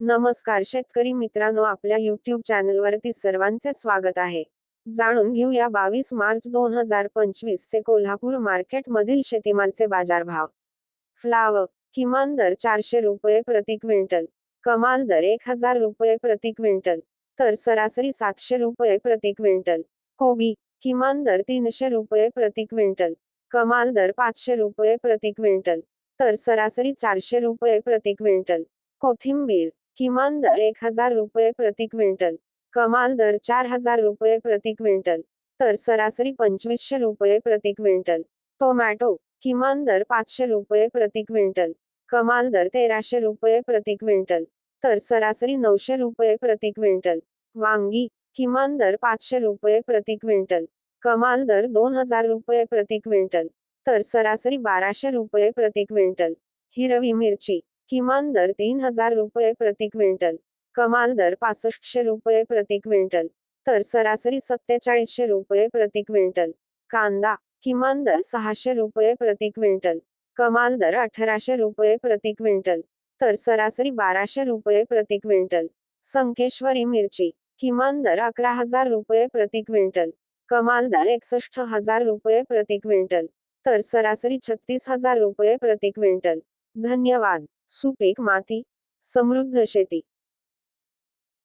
नमस्कार शेतकरी मित्रांनो आपल्या युट्यूब चॅनलवरती सर्वांचे स्वागत आहे. जाणून घेऊया बावीस मार्च दोन हजार पंचवीस चे कोल्हापूर मार्केट मधील शेतीमालचे बाजारभाव. फ्लावर किमान दर चारशे रुपये प्रति क्विंटल कमाल दर एक हजार रुपये प्रति क्विंटल तर सरासरी सातशे रुपये प्रति क्विंटल कोबी किमान दर तीनशे रुपये प्रति क्विंटल कमाल दर पाचशे रुपये प्रति क्विंटल तर सरासरी चारशे रुपये प्रति क्विंटल कोथिंबीर किमान दर एक हजार रुपये प्रति क्विंटल. कमाल दर चार हजार रुपये प्रति क्विंटल. तर सरासरी पंचवीसशे रुपये प्रति क्विंटल. टोमॅटो किमान दर पाचशे रुपये प्रति क्विंटल. कमाल दर तेराशे रुपये प्रति क्विंटल. तर सरासरी नऊशे रुपये प्रति क्विंटल. वांगी किमान दर पाचशे रुपये प्रति क्विंटल. कमाल दर दोन हजार रुपये प्रति क्विंटल. तर सरासरी बाराशे रुपये प्रति क्विंटल. हिरवी मिरची किमान दर तीन हजार रुपये प्रति क्विंटल. कमाल दर पासष्टशे रुपये प्रति क्विंटल. तर सरासरी सत्तेचाळीसशे रुपये प्रति क्विंटल. कांदा किमान दर सहाशे रुपये प्रति क्विंटल. कमाल दर अठराशे रुपये प्रति क्विंटल. तर सरासरी बाराशे रुपये प्रति क्विंटल. संकेश्वरी मिरची किमान दर अकरा हजार रुपये प्रति क्विंटल. कमाल दर एकसष्ट हजार रुपये प्रति क्विंटल. तर सरासरी छत्तीस हजार रुपये प्रति क्विंटल. धन्यवाद. સુપેકમાંથી સમૃદ્ધ હશે તે?